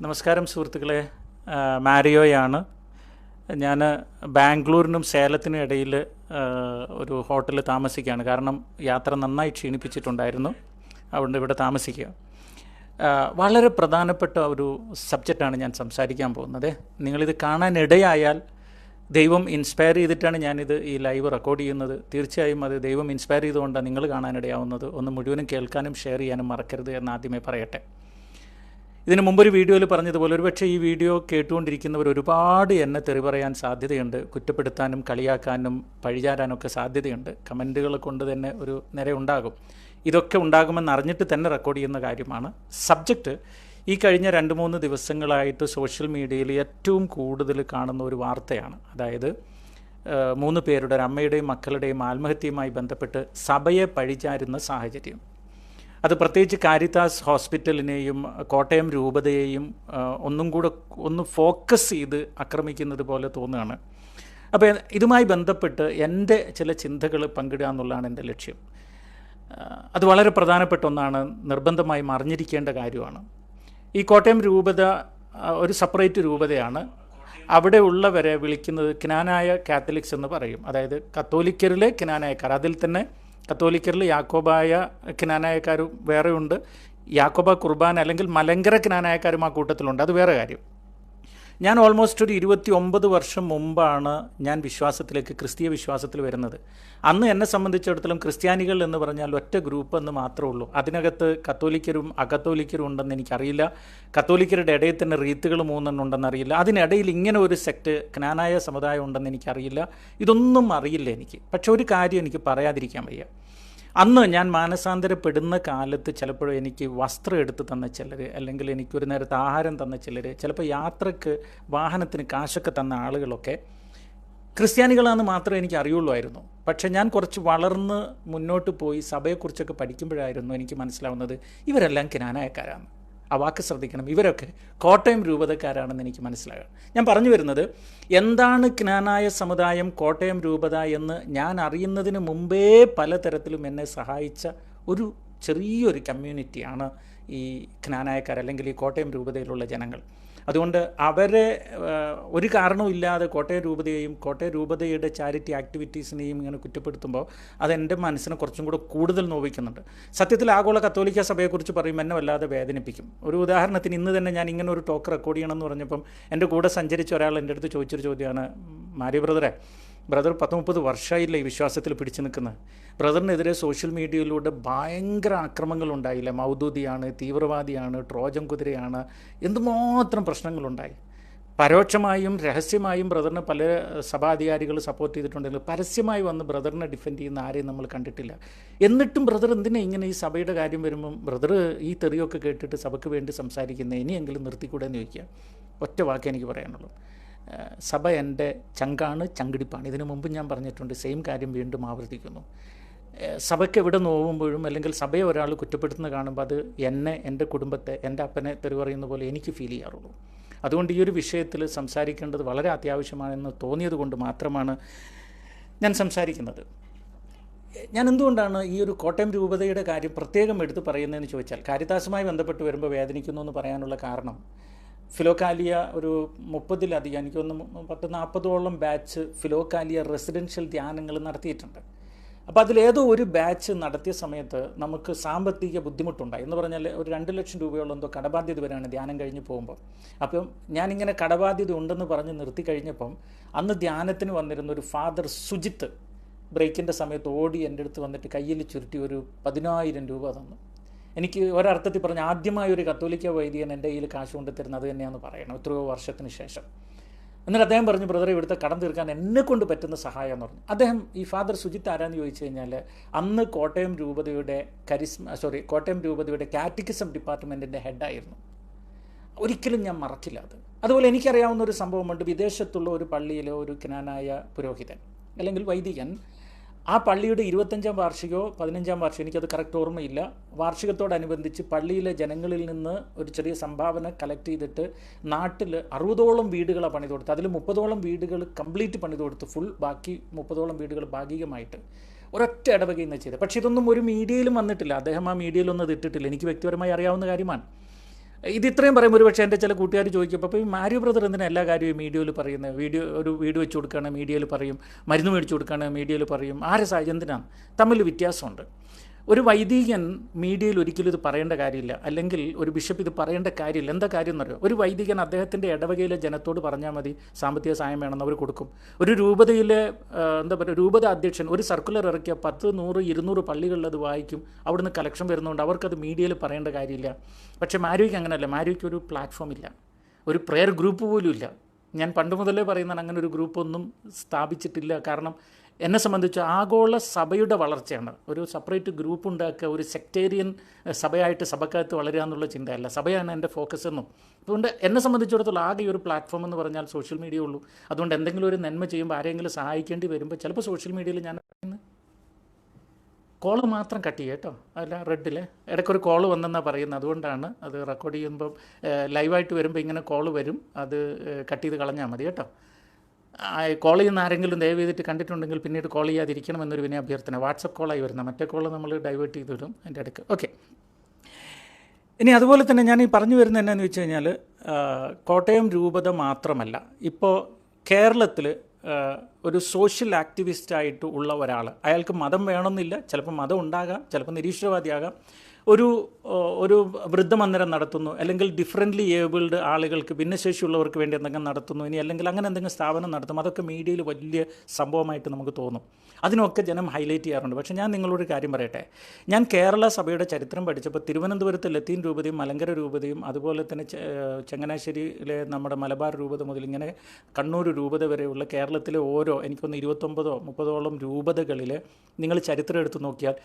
നമസ്കാരം സുഹൃത്തുക്കളെ. മാരിയോയാണ്. ഞാൻ ബാംഗ്ലൂരിനും സേലത്തിനും ഇടയിൽ ഒരു ഹോട്ടലിൽ താമസിക്കുകയാണ്. കാരണം യാത്ര നന്നായി ക്ഷീണിപ്പിച്ചിട്ടുണ്ടായിരുന്നു. അതുകൊണ്ട് ഇവിടെ താമസിക്കുക. വളരെ പ്രധാനപ്പെട്ട ഒരു സബ്ജക്റ്റാണ് ഞാൻ സംസാരിക്കാൻ പോകുന്നത്. നിങ്ങളിത് കാണാനിടയായാൽ ദൈവം ഇൻസ്പയർ ചെയ്തിട്ടാണ് ഞാനിത് ഈ ലൈവ് റെക്കോർഡ് ചെയ്യുന്നത്. തീർച്ചയായും അത് ദൈവം ഇൻസ്പയർ ചെയ്തുകൊണ്ടാണ് നിങ്ങൾ കാണാനിടയാവുന്നത്. ഒന്ന് മുഴുവനും കേൾക്കാനും ഷെയർ ചെയ്യാനും മറക്കരുത് എന്ന് ആദ്യമേ പറയട്ടെ. ഇതിന് മുമ്പൊരു വീഡിയോയിൽ പറഞ്ഞതുപോലെ ഒരുപക്ഷെ ഈ വീഡിയോ കേട്ടുകൊണ്ടിരിക്കുന്നവർ ഒരുപാട് എന്നെ തെറി പറയാൻ സാധ്യതയുണ്ട് കുറ്റപ്പെടുത്താനും കളിയാക്കാനും പഴിചാരാനൊക്കെ സാധ്യതയുണ്ട്. കമന്റുകൾ കൊണ്ട് തന്നെ ഒരു നിര ഉണ്ടാകും ഇതൊക്കെ ഉണ്ടാകുമെന്ന് അറിഞ്ഞിട്ട് തന്നെ റെക്കോർഡ് ചെയ്യുന്ന കാര്യമാണ്. സബ്ജക്റ്റ് ഈ കഴിഞ്ഞ രണ്ട് മൂന്ന് ദിവസങ്ങളായിട്ട് സോഷ്യൽ മീഡിയയിൽ ഏറ്റവും കൂടുതൽ കാണുന്ന ഒരു വാർത്തയാണ്. അതായത് മൂന്ന് പേരുടെ ഒരു അമ്മയുടെയും മക്കളുടെയും ആത്മഹത്യയുമായി ബന്ധപ്പെട്ട് സഭയെ പഴിചാരുന്ന സാഹചര്യം. അത് പ്രത്യേകിച്ച് കാരിതാസ് ഹോസ്പിറ്റലിനെയും കോട്ടയം രൂപതയെയും ഒന്നും കൂടെ ഒന്ന് ഫോക്കസ് ചെയ്ത് ആക്രമിക്കുന്നത് പോലെ തോന്നുകയാണ്. അപ്പോൾ ഇതുമായി ബന്ധപ്പെട്ട് എന്റെ ചില ചിന്തകൾ പങ്കിടുക എന്നുള്ളതാണ് എന്റെ ലക്ഷ്യം. അത് വളരെ പ്രധാനപ്പെട്ട ഒന്നാണ് നിർബന്ധമായി അറിഞ്ഞിരിക്കേണ്ട കാര്യമാണ്. ഈ കോട്ടയം രൂപത ഒരു സെപ്പറേറ്റ് രൂപതയാണ്. അവിടെ ഉള്ളവരെ വിളിക്കുന്നത് ക്നാനായ കാത്തലിക്സ് എന്ന് പറയും. അതായത് കത്തോലിക്കരിലെ ക്നാനായക്കാർ. അതിൽ തന്നെ കത്തോലിക്കരിൽ യാക്കോബായ ക്നാനായക്കാരും വേറെയുണ്ട്. യാക്കോബ കുർബാന അല്ലെങ്കിൽ മലങ്കര ക്നാനായക്കാരും ആ കൂട്ടത്തിലുണ്ട്. അത് വേറെ കാര്യം. ഞാൻ ഓൾമോസ്റ്റ് ഒരു ഇരുപത്തി ഒമ്പത് വർഷം മുമ്പാണ് ഞാൻ വിശ്വാസത്തിലേക്ക് ക്രിസ്തീയ വിശ്വാസത്തിൽ വരുന്നത്. അന്ന് എന്നെ സംബന്ധിച്ചിടത്തോളം ക്രിസ്ത്യാനികൾ എന്ന് പറഞ്ഞാൽ ഒറ്റ ഗ്രൂപ്പ് എന്ന് മാത്രമേ ഉള്ളൂ. അതിനകത്ത് കത്തോലിക്കരും അകത്തോലിക്കരും ഉണ്ടെന്ന് എനിക്കറിയില്ല. കത്തോലിക്കരുടെ ഇടയിൽ തന്നെ റീത്തുകൾ മൂന്നെണ്ണം ഉണ്ടെന്ന് അറിയില്ല. അതിനിടയിൽ ഇങ്ങനെ ഒരു സെക്ട് ജ്ഞാനായ സമുദായം ഉണ്ടെന്ന് എനിക്കറിയില്ല. ഇതൊന്നും അറിയില്ല എനിക്ക്. പക്ഷെ ഒരു കാര്യം എനിക്ക് പറയാതിരിക്കാൻ വയ്യ. അന്ന് ഞാൻ മാനസാന്തരപ്പെടുന്ന കാലത്ത് ചിലപ്പോൾ എനിക്ക് വസ്ത്രം എടുത്ത് തന്ന ചിലർ അല്ലെങ്കിൽ എനിക്കൊരു നേരത്തെ ആഹാരം തന്ന ചിലർ ചിലപ്പോൾ യാത്രയ്ക്ക് വാഹനത്തിന് കാശൊക്കെ തന്ന ആളുകളൊക്കെ ക്രിസ്ത്യാനികളാണെന്ന് മാത്രമേ എനിക്ക് അറിയുള്ളൂ പക്ഷേ ഞാൻ കുറച്ച് വളർന്ന് മുന്നോട്ട് പോയി സഭയെക്കുറിച്ചൊക്കെ പഠിക്കുമ്പോഴായിരുന്നു എനിക്ക് മനസ്സിലാവുന്നത് ഇവരെല്ലാം കിനാനായക്കാരാണ്. ആ വാക്ക് ശ്രദ്ധിക്കണം. ഇവരൊക്കെ കോട്ടയം രൂപതക്കാരാണെന്ന് എനിക്ക് മനസ്സിലാകാം ഞാൻ പറഞ്ഞു വരുന്നത് എന്താണ് ജ്ഞാനായ സമുദായം കോട്ടയം രൂപത എന്ന് ഞാൻ അറിയുന്നതിന് മുമ്പേ പലതരത്തിലും എന്നെ സഹായിച്ച ഒരു ചെറിയൊരു കമ്മ്യൂണിറ്റിയാണ് ഈ ജ്ഞാനായക്കാർ അല്ലെങ്കിൽ ഈ കോട്ടയം രൂപതയിലുള്ള ജനങ്ങൾ. അതുകൊണ്ട് അവരെ ഒരു കാരണവുമില്ലാതെ കോട്ടയം രൂപതയെയും കോട്ടയം രൂപതയുടെ ചാരിറ്റി ആക്ടിവിറ്റീസിനെയും ഇങ്ങനെ കുറ്റപ്പെടുത്തുമ്പോൾ അതെന്റെ മനസ്സിനെ കുറച്ചും കൂടെ കൂടുതൽ നോവിക്കുന്നുണ്ട്. സത്യത്തിൽ ആഗോള കത്തോലിക്ക സഭയെക്കുറിച്ച് പറയും എന്നെ വല്ലാതെ വേദനിപ്പിക്കും. ഒരു ഉദാഹരണത്തിന് ഇന്ന് തന്നെ ഞാൻ ഇങ്ങനെ ഒരു ടോക്ക് റെക്കോർഡ് ചെയ്യണമെന്ന് പറഞ്ഞപ്പം എന്റെ കൂടെ സഞ്ചരിച്ച ഒരാൾ എന്റെ അടുത്ത് ചോദിച്ചൊരു ചോദ്യമാണ് മാരി ബ്രദറെ ബ്രദർ പത്ത് മുപ്പത് വർഷമായില്ല ഈ വിശ്വാസത്തിൽ പിടിച്ചു നിൽക്കുന്നത്. ബ്രദറിനെതിരെ സോഷ്യൽ മീഡിയയിലൂടെ ഭയങ്കര ആക്രമങ്ങളുണ്ടായില്ല മൗദൂദിയാണ് തീവ്രവാദിയാണ് ട്രോജൻ കുതിരയാണ് എന്തുമാത്രം പ്രശ്നങ്ങളുണ്ടായി? പരോക്ഷമായും രഹസ്യമായും ബ്രദറിനെ പല സഭാധികാരികൾ സപ്പോർട്ട് ചെയ്തിട്ടുണ്ടെങ്കിലും പരസ്യമായി വന്ന് ബ്രദറിനെ ഡിഫെൻഡ് ചെയ്യുന്ന ആരെയും നമ്മൾ കണ്ടിട്ടില്ല. എന്നിട്ടും ബ്രദർ എന്തിനാ ഇങ്ങനെ ഈ സഭയുടെ കാര്യം വരുമ്പം ബ്രദർ ഈ തെറിയൊക്കെ കേട്ടിട്ട് സഭയ്ക്ക് വേണ്ടി സംസാരിക്കുന്ന ഇനിയെങ്കിലും നിർത്തിക്കൂടെ എന്ന് ചോദിക്കുക. ഒറ്റ വാക്ക് എനിക്ക് പറയാനുള്ളൂ. സഭ എന്റെ ചങ്കാണ് ചങ്കിടിപ്പാണ്. ഇതിനു മുമ്പ് ഞാൻ പറഞ്ഞിട്ടുണ്ട് സെയിം കാര്യം വീണ്ടും ആവർത്തിക്കുന്നു. സഭയ്ക്ക് എവിടെ നോവുമ്പോഴും അല്ലെങ്കിൽ സഭയെ ഒരാൾ കുറ്റപ്പെടുത്തുന്ന കാണുമ്പോൾ അത് എന്നെ എന്റെ കുടുംബത്തെ എന്റെ അപ്പനെ തെറി പറയുന്ന പോലെ എനിക്ക് ഫീൽ ചെയ്യാറുള്ളൂ. അതുകൊണ്ട് ഈ ഒരു വിഷയത്തിൽ സംസാരിക്കേണ്ടത് വളരെ അത്യാവശ്യമാണെന്ന് തോന്നിയത് കൊണ്ട് മാത്രമാണ് ഞാൻ സംസാരിക്കുന്നത്. ഞാൻ എന്തുകൊണ്ടാണ് ഈ ഒരു കോട്ടയം രൂപതയുടെ കാര്യം പ്രത്യേകം എടുത്ത് പറയുന്നതെന്ന് ചോദിച്ചാൽ കാരിദാസുമായി ബന്ധപ്പെട്ട് വരുമ്പോൾ വേദനിക്കുന്നു എന്ന് പറയാനുള്ള കാരണം ഫിലോക്കാലിയ ഒരു മുപ്പതിലധികം എനിക്കൊന്ന് പത്ത് നാൽപ്പതോളം ബാച്ച് ഫിലോക്കാലിയ റെസിഡൻഷ്യൽ ധ്യാനങ്ങൾ നടത്തിയിട്ടുണ്ട്. അപ്പോൾ അതിലേതോ ഒരു ബാച്ച് നടത്തിയ സമയത്ത് നമുക്ക് സാമ്പത്തിക ബുദ്ധിമുട്ടുണ്ടായി. എന്ന് പറഞ്ഞാൽ ഒരു രണ്ട് ലക്ഷം രൂപയോളം എന്തോ കടബാധ്യത വരെയാണ് ധ്യാനം കഴിഞ്ഞ് പോകുമ്പോൾ അപ്പം ഞാനിങ്ങനെ കടബാധ്യത ഉണ്ടെന്ന് പറഞ്ഞ് നിർത്തി കഴിഞ്ഞപ്പം അന്ന് ധ്യാനത്തിന് വന്നിരുന്ന ഒരു ഫാദർ സുജിത്ത് ബ്രേക്കിന്റെ സമയത്ത് ഓടി എന്റെ അടുത്ത് വന്നിട്ട് കയ്യിൽ ചുരുട്ടി ഒരു പതിനായിരം രൂപ തന്നു. എനിക്ക് ഒരർത്ഥത്തിൽ പറഞ്ഞ ആദ്യമായ ഒരു കത്തോലിക്ക വൈദികൻ എന്റെ കയ്യിൽ കാശ് കൊണ്ട് തരുന്നത് തന്നെയാണെന്ന് പറയണം എത്രയോ വർഷത്തിന് ശേഷം. എന്നിട്ട് അദ്ദേഹം പറഞ്ഞു ബ്രദറെ ഇവിടുത്തെ കടം തീർക്കാൻ എന്നെ കൊണ്ട് പറ്റുന്ന സഹായം എന്ന് പറഞ്ഞു. അദ്ദേഹം ഈ ഫാദർ സുജിത്ത് ആരാന്ന് ചോദിച്ചു കഴിഞ്ഞാൽ അന്ന് കോട്ടയം രൂപതയുടെ കരിസ്മ സോറി കോട്ടയം രൂപതയുടെ കാറ്റിക്കിസം ഡിപ്പാർട്ട്മെന്റിന്റെ ഹെഡായിരുന്നു. ഒരിക്കലും ഞാൻ മറക്കില്ല അത്. അതുപോലെ എനിക്കറിയാവുന്ന ഒരു സംഭവമുണ്ട് വിദേശത്തുള്ള ഒരു പള്ളിയിലെ ഒരു ജ്ഞാനായ പുരോഹിതൻ അല്ലെങ്കിൽ വൈദികൻ ആ പള്ളിയുടെ ഇരുപത്തഞ്ചാം വാർഷികമോ പതിനഞ്ചാം വാർഷികം എനിക്കത് കറക്റ്റ് ഓർമ്മയില്ല. വാർഷികത്തോടനുബന്ധിച്ച് പള്ളിയിലെ ജനങ്ങളിൽ നിന്ന് ഒരു ചെറിയ സംഭാവന കളക്ട് ചെയ്തിട്ട് നാട്ടിൽ അറുപതോളം വീടുകളാണ് പണിത് കൊടുത്തത് അതിൽ മുപ്പതോളം വീടുകൾ കംപ്ലീറ്റ് പണിത് കൊടുത്തു ഫുൾ ബാക്കി മുപ്പതോളം വീടുകൾ ഭാഗികമായിട്ട് ഒരൊറ്റ ഇടവകയിൽ നിന്ന് ചെയ്തത്. പക്ഷേ ഇതൊന്നും ഒരു മീഡിയയിലും വന്നിട്ടില്ല. അദ്ദേഹം ആ മീഡിയയിലൊന്നും ഇതിട്ടിട്ടില്ല എനിക്ക് വ്യക്തിപരമായി അറിയാവുന്ന കാര്യമാണ്. ഇത് ഇത്രയും പറയുമ്പോൾ ഒരുപക്ഷെ എന്റെ ചില കൂട്ടുകാർ ചോദിക്കും അപ്പോൾ ഈ മാരിയോ ബ്രദർ എന്തിനാ എല്ലാ കാര്യവും മീഡിയയിൽ പറയുന്നത് വീഡിയോ ഒരു വീഡിയോ വെച്ച് കൊടുക്കുകയാണ് മീഡിയയിൽ പറയും മരുന്ന് മേടിച്ച് കൊടുക്കുകയാണ് മീഡിയയിൽ പറയും. ആരെ സാഹചര്യം? എന്തിനാണ് തമ്മിൽ വ്യത്യാസമുണ്ട്. ഒരു വൈദികൻ മീഡിയയിൽ ഒരിക്കലും ഇത് പറയേണ്ട കാര്യമില്ല. അല്ലെങ്കിൽ ഒരു ബിഷപ്പ് ഇത് പറയേണ്ട കാര്യമില്ല. എന്താ കാര്യം എന്നറിയോ ഒരു വൈദികൻ അദ്ദേഹത്തിന്റെ ഇടവകയിലെ ജനത്തോട് പറഞ്ഞാൽ മതി. സാമ്പത്തിക സഹായം വേണമെന്ന് അവർ കൊടുക്കും. ഒരു രൂപതയിലെ എന്താ പറയുക രൂപത അധ്യക്ഷൻ ഒരു സർക്കുലർ ഇറക്കിയ പത്ത് നൂറ് ഇരുന്നൂറ് പള്ളികളിലത് വായിക്കും. അവിടുന്ന് കളക്ഷൻ വരുന്നതുകൊണ്ട് അവർക്കത് മീഡിയയിൽ പറയേണ്ട കാര്യമില്ല. പക്ഷേ മാരുവിക്ക് അങ്ങനെയല്ല. മാരുവിക്ക് ഒരു പ്ലാറ്റ്ഫോം ഇല്ല. ഒരു പ്രെയർ ഗ്രൂപ്പ് പോലും ഇല്ല. ഞാൻ പണ്ട് മുതലേ പറയുന്നതാണ് അങ്ങനെ ഒരു ഗ്രൂപ്പൊന്നും സ്ഥാപിച്ചിട്ടില്ല. കാരണം എന്നെ സംബന്ധിച്ച് ആഗോള സഭയുടെ വളർച്ചയാണ്. ഒരു സെപ്പറേറ്റ് ഗ്രൂപ്പ് ഉണ്ടാക്കുക ഒരു സെക്ടേറിയൻ സഭയായിട്ട് സഭക്കകത്ത് വളരുക എന്നുള്ള ചിന്തയല്ല. സഭയാണ് എന്റെ ഫോക്കസ് എന്നും. അതുകൊണ്ട് എന്നെ സംബന്ധിച്ചിടത്തോളം ആകെ ഒരു പ്ലാറ്റ്ഫോം എന്ന് പറഞ്ഞാൽ സോഷ്യൽ മീഡിയ ഉള്ളൂ. അതുകൊണ്ട് എന്തെങ്കിലും ഒരു നന്മ ചെയ്യുമ്പോൾ ആരെങ്കിലും സഹായിക്കേണ്ടി വരുമ്പോൾ ചിലപ്പോൾ സോഷ്യൽ മീഡിയയിൽ ഞാൻ കോൾ മാത്രം കട്ട് ചെയ്യുക കേട്ടോ. അല്ല റെഡിൽ ഇടയ്ക്കൊരു കോൾ വന്നെന്നാണ് പറയുന്നത്. അതുകൊണ്ടാണ് അത് റെക്കോർഡ് ചെയ്യുമ്പം ലൈവായിട്ട് വരുമ്പോൾ ഇങ്ങനെ കോൾ വരും. അത് കട്ട് ചെയ്ത് കളഞ്ഞാൽ മതി കേട്ടോ. കോൾ ചെയ്യുന്ന ആരെങ്കിലും ദയവ് ചെയ്തിട്ട് കണ്ടിട്ടുണ്ടെങ്കിൽ പിന്നീട് കോൾ ചെയ്യാതിരിക്കണം എന്നൊരു വിനയ അഭ്യർത്ഥന. വാട്സപ്പ് കോളായി വരുന്ന മറ്റേ കോൾ നമ്മൾ ഡൈവേർട്ട് ചെയ്ത് വിടും അതിന്റെ ഇടയ്ക്ക്. ഓക്കെ ഇനി അതുപോലെ തന്നെ ഞാൻ ഈ പറഞ്ഞു വരുന്നത് എന്നാന്ന് വെച്ച് കഴിഞ്ഞാൽ കോട്ടയം രൂപത മാത്രമല്ല ഇപ്പോൾ കേരളത്തിൽ ഒരു സോഷ്യൽ ആക്ടിവിസ്റ്റായിട്ട് ഉള്ള ഒരാൾ അയാൾക്ക് മതം വേണമെന്നില്ല ചിലപ്പോൾ മതം ഉണ്ടാകാം ചിലപ്പോൾ നിരീശ്വരവാദിയാകാം. ഒരു ഒരു വൃദ്ധമന്ദിരം നടത്തുന്നു അല്ലെങ്കിൽ ഡിഫറെന്റ്ലി ഏബിൾഡ് ആളുകൾക്ക് ഭിന്നശേഷിയുള്ളവർക്ക് വേണ്ടി എന്തെങ്കിലും നടത്തുന്നു ഇനി അല്ലെങ്കിൽ അങ്ങനെ എന്തെങ്കിലും സ്ഥാപനം നടത്തും അതൊക്കെ മീഡിയയിൽ വലിയ സംഭവമായിട്ട് നമുക്ക് തോന്നും. അതിനൊക്കെ ജനം ഹൈലൈറ്റ് ചെയ്യാറുണ്ട്. പക്ഷേ ഞാൻ നിങ്ങളോട് കാര്യം പറയട്ടെ. ഞാൻ കേരള സഭയുടെ ചരിത്രം പഠിച്ചപ്പോൾ തിരുവനന്തപുരത്ത് ലത്തീൻ രൂപതയും മലങ്കര രൂപതയും അതുപോലെ തന്നെ ചങ്ങനാശ്ശേരിയിലെ നമ്മുടെ മലബാർ രൂപത മുതൽ ഇങ്ങനെ കണ്ണൂർ രൂപത വരെയുള്ള കേരളത്തിലെ ഓരോ എനിക്കൊന്ന് ഇരുപത്തൊമ്പതോ മുപ്പതോളം രൂപതകളിൽ നിങ്ങൾ ചരിത്രം എടുത്ത് നോക്കിയാൽ